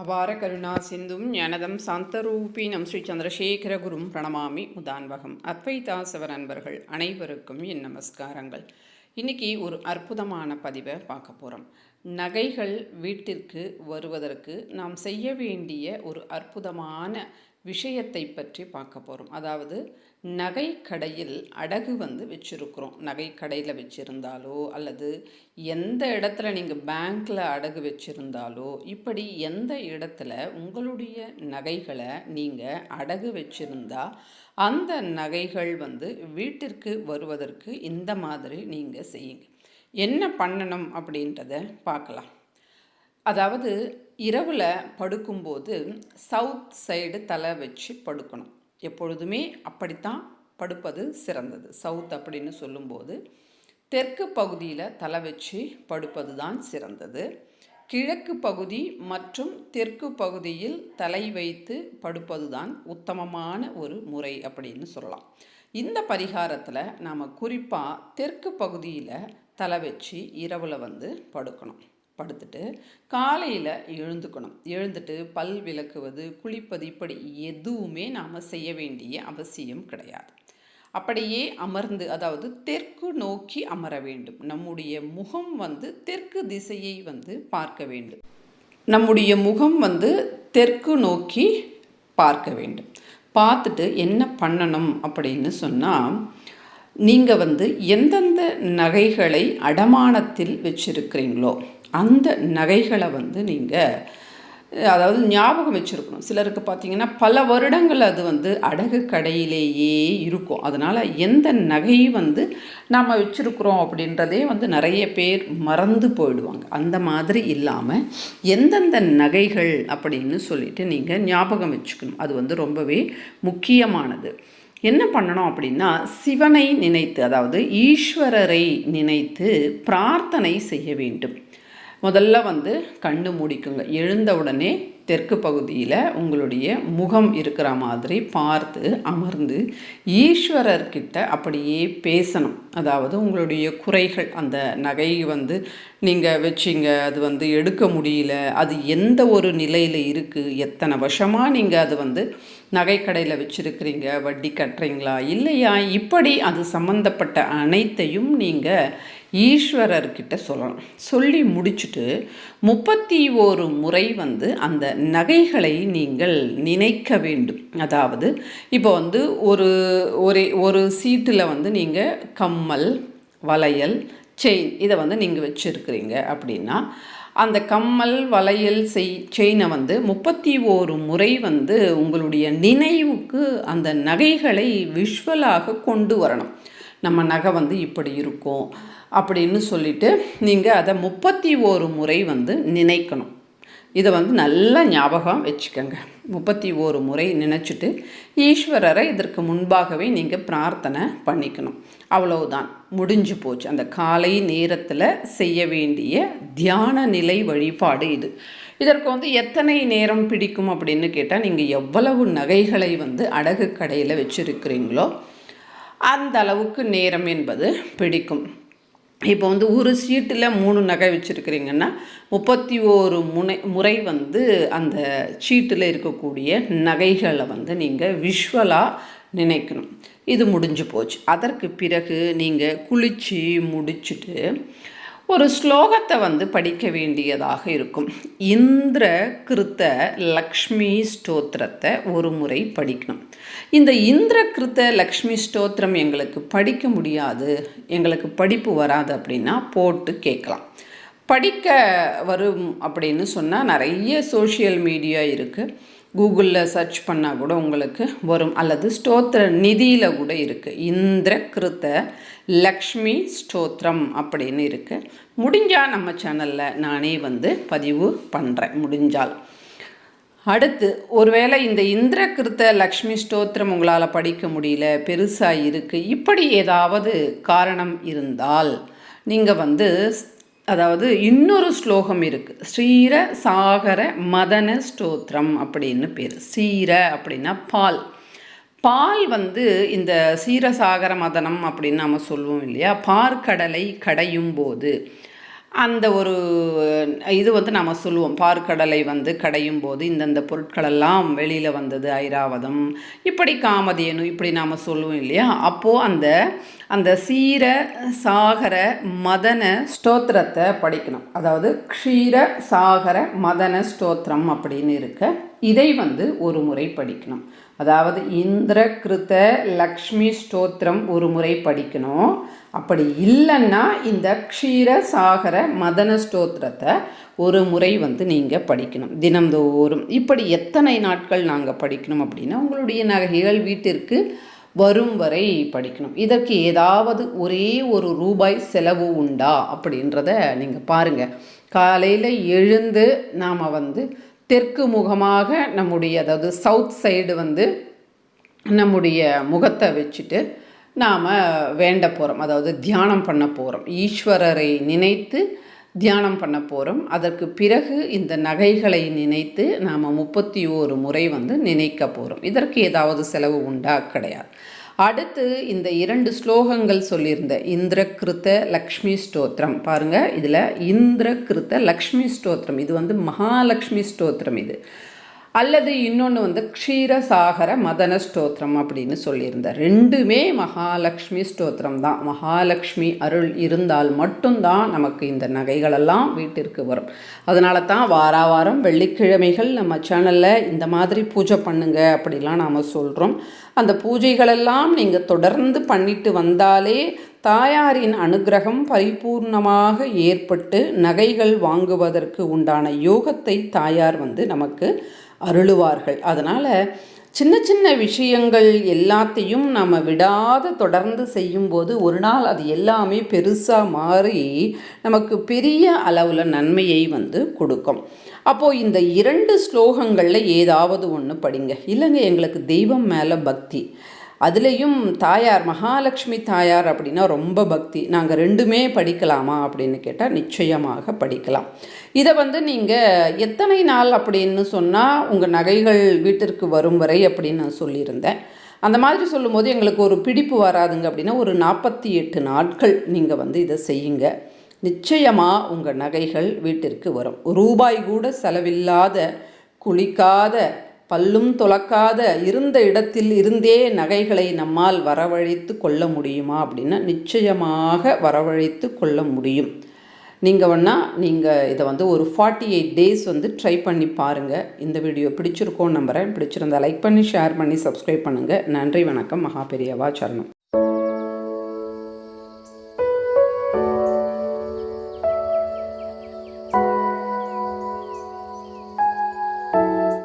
அபார கருணா சிந்தும் ஞானதம் சாந்தரூபி நம் ஸ்ரீ சந்திரசேகரகுரும் பிரணமாமி முதான்வகம். அத்வைதாசவர் அன்பர்கள் அனைவருக்கும் என் நமஸ்காரங்கள். இன்னைக்கு ஒரு அற்புதமான பதிவை பார்க்க போகிறோம் நகைகள் வீட்டிற்கு வருவதற்கு நாம் செய்ய வேண்டிய ஒரு அற்புதமான விஷயத்தை பற்றி பார்க்க போகிறோம் அதாவது நகை கடையில் அடகு வந்து வச்சுருக்குறோம். நகை கடையில் வச்சுருந்தாலோ அல்லது எந்த இடத்துல நீங்கள் பேங்க்கில் அடகு வச்சுருந்தாலோ இப்படி எந்த இடத்துல உங்களுடைய நகைகளை நீங்கள் அடகு வச்சுருந்தா அந்த நகைகள் வந்து வீட்டிற்கு வருவதற்கு இந்த மாதிரி நீங்கள் செய்யுங்க. என்ன பண்ணணும் அப்படின்றத பார்க்கலாம். அதாவது இரவில் படுக்கும்போது சவுத் சைடு தலை வச்சு படுக்கணும். எப்பொழுதுமே அப்படித்தான் படுப்பது சிறந்தது. சவுத் அப்படின்னு சொல்லும்போது தெற்கு பகுதியில் தலை வச்சு படுப்பது தான் சிறந்தது. கிழக்கு பகுதி மற்றும் தெற்கு பகுதியில் தலை வைத்து படுப்பது தான் உத்தமமான ஒரு முறை அப்படின்னு சொல்லலாம். இந்த பரிகாரத்தில் நாம் குறிப்பாக தெற்கு பகுதியில் தலை வச்சு இரவில் வந்து படுக்கணும். படுத்துட்டு காலையில் எழுந்துக்கணும். எழுந்துட்டு பல் விளக்குவது குளிப்பது இப்படி எதுவுமே நாம் செய்ய வேண்டிய அவசியம் கிடையாது. அப்படியே அமர்ந்து அதாவது தெற்கு நோக்கி அமர வேண்டும். நம்முடைய முகம் வந்து தெற்கு திசையை வந்து பார்க்க வேண்டும். நம்முடைய முகம் வந்து தெற்கு நோக்கி பார்க்க வேண்டும். பார்த்துட்டு என்ன பண்ணணும் அப்படின்னு சொன்னால் நீங்கள் வந்து எந்தெந்த நகைகளை அடமானத்தில் வச்சுருக்கிறீங்களோ அந்த நகைகளை வந்து நீங்கள் அதாவது ஞாபகம் வச்சுருக்கணும். சிலருக்கு பார்த்தீங்கன்னா பல வருடங்கள் அது வந்து அடகு கடையிலேயே இருக்கும். அதனால் எந்த நகை வந்து நாம் வச்சுருக்குறோம் அப்படின்றதே வந்து நிறைய பேர் மறந்து போயிடுவாங்க. அந்த மாதிரி இல்லாமல் எந்தெந்த நகைகள் அப்படின்னு சொல்லிட்டு நீங்கள் ஞாபகம் வச்சுக்கணும். அது வந்து ரொம்பவே முக்கியமானது. என்ன பண்ணணும் அப்படின்னா சிவனை நினைத்து அதாவது ஈஸ்வரரை நினைத்து பிரார்த்தனை செய்ய வேண்டும். முதல்ல வந்து கண்ணு மூடிக்குங்க. எழுந்த உடனே தெற்கு பகுதியில் உங்களுடைய முகம் இருக்கிற மாதிரி பார்த்து அமர்ந்து ஈஸ்வரர்கிட்ட அப்படியே பேசணும். அதாவது உங்களுடைய குறைகள் அந்த நகை வந்து நீங்கள் வச்சிங்க அது வந்து எடுக்க முடியல அது எந்த ஒரு நிலையில் இருக்குது எத்தனை வருஷமாக நீங்கள் அது வந்து நகைக்கடையில் வச்சுருக்கிறீங்க வட்டி கட்டுறீங்களா இல்லையா இப்படி அது சம்மந்தப்பட்ட அனைத்தையும் நீங்கள் ஈஸ்வரர்கிட்ட சொல்லணும். சொல்லி முடிச்சுட்டு முப்பத்தி ஓரு முறை வந்து அந்த நகைகளை நீங்கள் நினைக்க வேண்டும். அதாவது இப்போ வந்து ஒரு ஒரே ஒரு சீட்டில் வந்து நீங்கள் கம்மல் வளையல் செயின் இதை வந்து நீங்கள் வச்சுருக்கிறீங்க அப்படின்னா அந்த கம்மல் வளையல் செய் செயினை வந்து முப்பத்தி ஓரு முறை வந்து உங்களுடைய நினைவுக்கு அந்த நகைகளை விஷுவலாக கொண்டு வரணும். நம்ம நகை வந்து இப்படி இருக்கும். அப்படின்னு சொல்லிட்டு நீங்கள் அதை முப்பத்தி ஓரு முறை வந்து நினைக்கணும். இதை வந்து நல்லா ஞாபகம் வச்சுக்கோங்க. முப்பத்தி ஓரு முறை நினச்சிட்டு ஈஸ்வரரை இதற்கு முன்பாகவே நீங்கள் பிரார்த்தனை பண்ணிக்கணும். அவ்வளவுதான். முடிஞ்சு போச்சு. அந்த காலை நேரத்தில் செய்ய வேண்டிய தியான நிலை வழிபாடு இது. இதற்கு வந்து எத்தனை நேரம் பிடிக்கும் அப்படின்னு கேட்டால் நீங்கள் எவ்வளவு நகைகளை வந்து அடகு கடையில் வச்சுருக்கிறீங்களோ அந்த அளவுக்கு நேரம் என்பது பிடிக்கும். இப்போ வந்து ஒரு சீட்டில் மூணு நகை வச்சுருக்கிறீங்கன்னா முப்பத்தி ஓரு முனை முறை வந்து அந்த சீட்டில் இருக்கக்கூடிய நகைகளை வந்து நீங்கள் விஷுவலாக நினைக்கணும். இது முடிஞ்சு போச்சு. அதற்கு பிறகு நீங்கள் குளித்து முடிச்சுட்டு ஒரு ஸ்லோகத்தை வந்து படிக்க வேண்டியதாக இருக்கும். இந்திர கிருத்த லக்ஷ்மி ஸ்தோத்திரத்தை ஒரு முறை படிக்கணும். இந்த இந்திர கிருத்த லக்ஷ்மி ஸ்தோத்திரம் எங்களுக்கு படிக்க முடியாது. எங்களுக்கு படிப்பு வராது அப்படின்னா போட்டு கேட்கலாம். படிக்க வரும் அப்படின்னு சொன்னால் நிறைய சோஷியல் மீடியா இருக்குது கூகுளில் சர்ச் பண்ணால் கூட உங்களுக்கு வரும். அல்லது ஸ்தோத்திர நிதியில் கூட இருக்குது இந்திர கிருத்த லக்ஷ்மி ஸ்தோத்திரம் அப்படின்னு இருக்குது முடிஞ்சால் நம்ம சேனலில் நானே வந்து பதிவு பண்ணுறேன் முடிஞ்சால். அடுத்து ஒருவேளை இந்த இந்திர கிருத்த லக்ஷ்மி ஸ்தோத்திரம் உங்களால் படிக்க முடியல பெருசாக இருக்குது இப்படி ஏதாவது காரணம் இருந்தால் நீங்கள் வந்து அதாவது இன்னொரு ஸ்லோகம் இருக்குது ஸ்ரீர சாகர மதன ஸ்தோத்திரம் அப்படின்னு பேர். ஸ்ரீர அப்படின்னா பால். பால் வந்து இந்த சீரசாகர மதனம் அப்படின்னு நம்ம சொல்லுவோம் இல்லையா? பார்க்கடலை கடையும் போது அந்த ஒரு இது வந்து நம்ம சொல்லுவோம். பார்க்கடலை வந்து கடையும் போது இந்தந்த பொருட்களெல்லாம் வெளியில் வந்தது ஐராவதம். இப்படி காமதேனு இப்படி நாம் சொல்லுவோம் இல்லையா? அப்போது அந்த அந்த சீர சாகர மதன ஸ்தோத்திரத்தை படிக்கணும். அதாவது க்ஷீர சாகர மதன ஸ்தோத்திரம் அப்படின்னு இருக்க இதை வந்து ஒரு முறை படிக்கணும். அதாவது இந்திர கிருத்த லக்ஷ்மி ஸ்தோத்திரம் ஒரு முறை படிக்கணும். அப்படி இல்லைன்னா இந்த க்ஷீர சாகர மதன ஸ்தோத்திரத்தை ஒரு முறை வந்து நீங்கள் படிக்கணும் தினந்தோறும் இப்படி எத்தனை நாட்கள் நாங்கள் படிக்கணும் அப்படின்னா உங்களுடைய நகைகள் வீட்டிற்கு வரும் வரை படிக்கணும். இதற்கு ஏதாவது ஒரே ஒரு ரூபாய் செலவு உண்டா அப்படின்றத நீங்கள் பாருங்கள் காலையில் எழுந்து நாம் வந்து தெற்கு முகமாக நம்முடைய அதாவது சவுத் சைடு வந்து நம்முடைய முகத்தை வச்சுட்டு நாம் வேண்ட போகிறோம் அதாவது தியானம் பண்ண போகிறோம் ஈஸ்வரரை நினைத்து தியானம் பண்ண போகிறோம் அதற்கு பிறகு இந்த நகைகளை நினைத்து நாம் முப்பத்தி ஓரு முறை வந்து நினைக்க போகிறோம் இதற்கு ஏதாவது செலவு உண்டா? கிடையாது. அடுத்து இந்த இரண்டு ஸ்லோகங்கள் சொல்லியிருந்த இந்திரகிருத்த லக்ஷ்மி ஸ்தோத்திரம். பாருங்கள் இதில் இந்திரகிருத்த லக்ஷ்மி ஸ்தோத்திரம். இது வந்து மகாலட்சுமி ஸ்தோத்திரம் இது. அல்லது இன்னொன்று வந்து க்ஷீரசாகர மதன ஸ்தோத்திரம் அப்படின்னு சொல்லியிருந்தார். ரெண்டுமே மகாலட்சுமி ஸ்தோத்திரம் தான். மகாலட்சுமி அருள் இருந்தால் மட்டும்தான் நமக்கு இந்த நகைகளெல்லாம் வீட்டிற்கு வரும். அதனால தான் வார வாரம் வெள்ளிக்கிழமைகள் நம்ம சேனலில் இந்த மாதிரி பூஜை பண்ணுங்க அப்படிலாம் நாம் சொல்கிறோம் அந்த பூஜைகளெல்லாம் நீங்கள் தொடர்ந்து பண்ணிட்டு வந்தாலே தாயாரின் அனுகிரகம் பரிபூர்ணமாக ஏற்பட்டு நகைகள் வாங்குவதற்கு உண்டான யோகத்தை தாயார் வந்து நமக்கு அருளுவார்கள். அதனால் சின்ன சின்ன விஷயங்கள் எல்லாத்தையும் நம்ம விடாத தொடர்ந்து செய்யும்போது ஒரு நாள் அது எல்லாமே பெருசாக மாறி நமக்கு பெரிய அளவில் நன்மையை வந்து கொடுக்கும். அப்போது இந்த இரண்டு ஸ்லோகங்களில் ஏதாவது ஒன்று படிங்க. இல்லைங்க எங்களுக்கு தெய்வம் மேலே பக்தி. அதுலேயும் தாயார் மகாலட்சுமி தாயார் அப்படின்னா ரொம்ப பக்தி. நாங்கள் ரெண்டுமே படிக்கலாமா அப்படின்னு கேட்டால் நிச்சயமாக படிக்கலாம். இதை வந்து நீங்கள் எத்தனை நாள் அப்படின்னு சொன்னால் உங்கள் நகைகள் வீட்டிற்கு வரும் வரை அப்படின்னு நான் சொல்லியிருந்தேன். அந்த மாதிரி சொல்லும்போது எங்களுக்கு ஒரு பிடிப்பு வராதுங்க அப்படின்னா ஒரு நாற்பத்தி எட்டு நாட்கள் நீங்கள் வந்து இதை செய்யுங்க. நிச்சயமாக உங்கள் நகைகள் வீட்டிற்கு வரும். ரூபாய் கூட செலவில்லாத குளிக்காத பல்லும் துளக்காத இருந்த இடத்தில் இருந்தே நகைகளை நம்மால் வரவழைத்து கொள்ள முடியுமா அப்படின்னா நிச்சயமாக வரவழைத்து கொள்ள முடியும். நீங்கள் வேணால் நீங்கள் இதை வந்து ஒரு ஃபார்ட்டி எயிட் டேஸ் வந்து ட்ரை பண்ணி பாருங்கள் இந்த வீடியோ பிடிச்சிருக்கோன்னு நம்புகிறேன் பிடிச்சிருந்தா லைக் பண்ணி ஷேர் பண்ணி சப்ஸ்கிரைப் பண்ணுங்கள் நன்றி வணக்கம். மகா பெரியவா சரணம்.